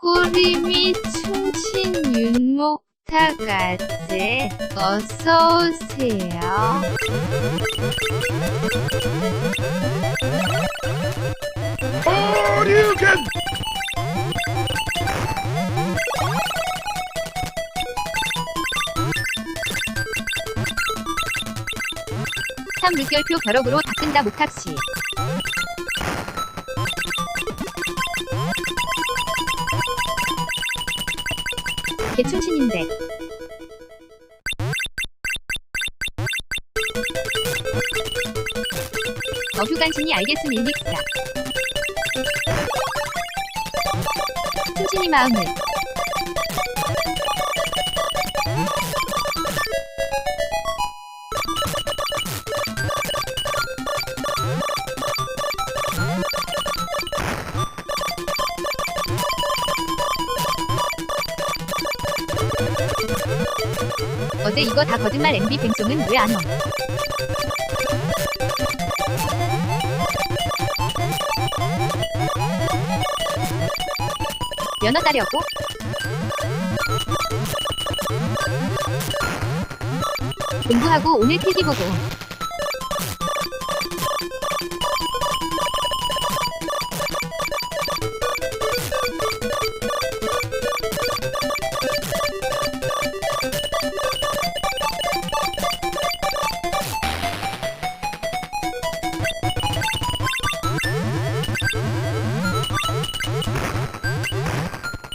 꾸림이 충친 윤목타 가제 어서오세요. 어류겐 참 물결표 벼락으로 닦은다 목탁씨. 개충신인데. 어휴간신이 알겠음 일릭사. 충신이 마음을. 어제 이거 다 거짓말 MB 뱅송은 왜 안 와? 면허 따려고? 공부하고 오늘 필기 보고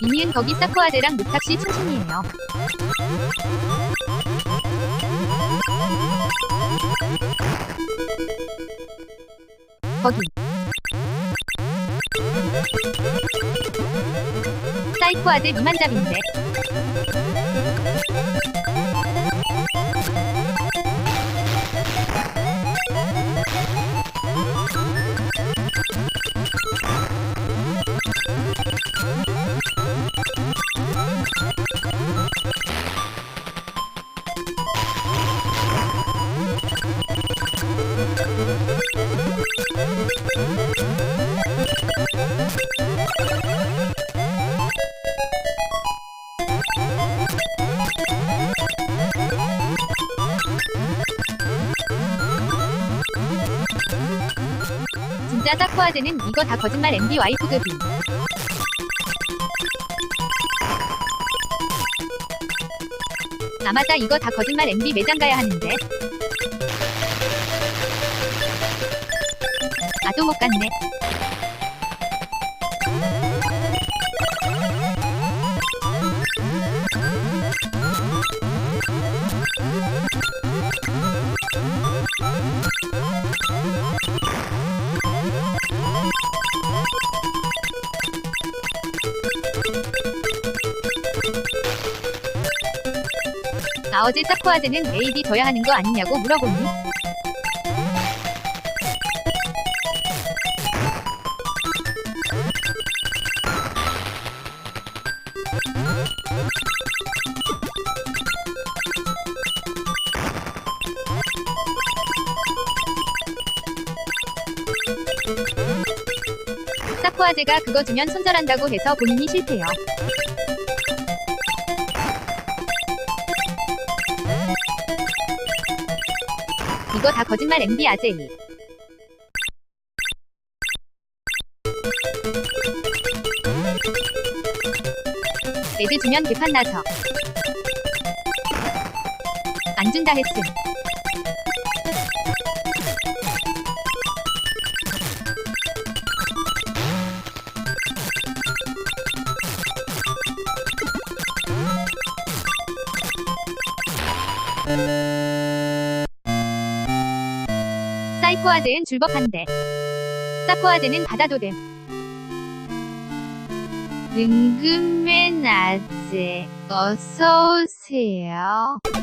이니은 거기 사코아제랑 목탁시 충신이에요. 거기. 사이코아제 미만잡인데. 진짜 사코아제는 이거 다 거짓말 MB 와이프급임. 아 맞다 이거 다 거짓말 MB 매장 가야 하는데. 아또못 갔네. 아 어제 사코아제는 AD 둬야 하는 거 아니냐고 물어보니? 코아제가 그거 주면 손절한다고 해서 본인이 싫대요. 이거 다 거짓말 MB 아제이. 레드 주면 개판 나서. 안 준다 했음. 사이코아제는 줄법한데. 사코아제는 받아도 됨. 은근맨 아재 어서오세요.